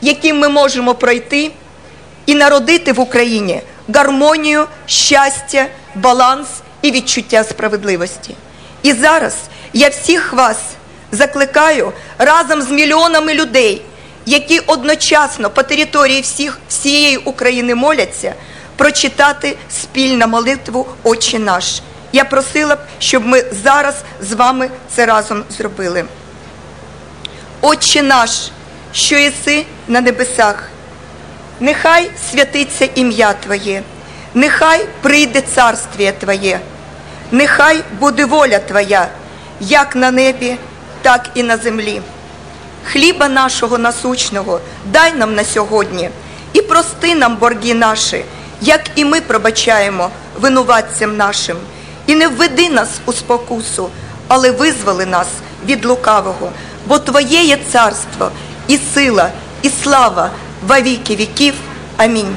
яким ми можемо пройти і народити в Україні гармонію, щастя, баланс і відчуття справедливості. І зараз я всіх вас закликаю разом з мільйонами людей, які одночасно по території всіх, всієї України моляться, прочитати спільну молитву Отче наш. Я просила б, щоб ми зараз з вами це разом зробили. Отче наш, що єси на небесах, нехай святиться ім'я Твоє, нехай прийде царствіє Твоє, нехай буде воля Твоя, як на небі, так і на землі. Хліба нашого насущного дай нам на сьогодні і прости нам борги наші, як і ми пробачаємо винуватцям нашим. І не введи нас у спокусу, але визволи нас від лукавого, бо Твоє є царство, і сила, і слава во віки віків. Амінь.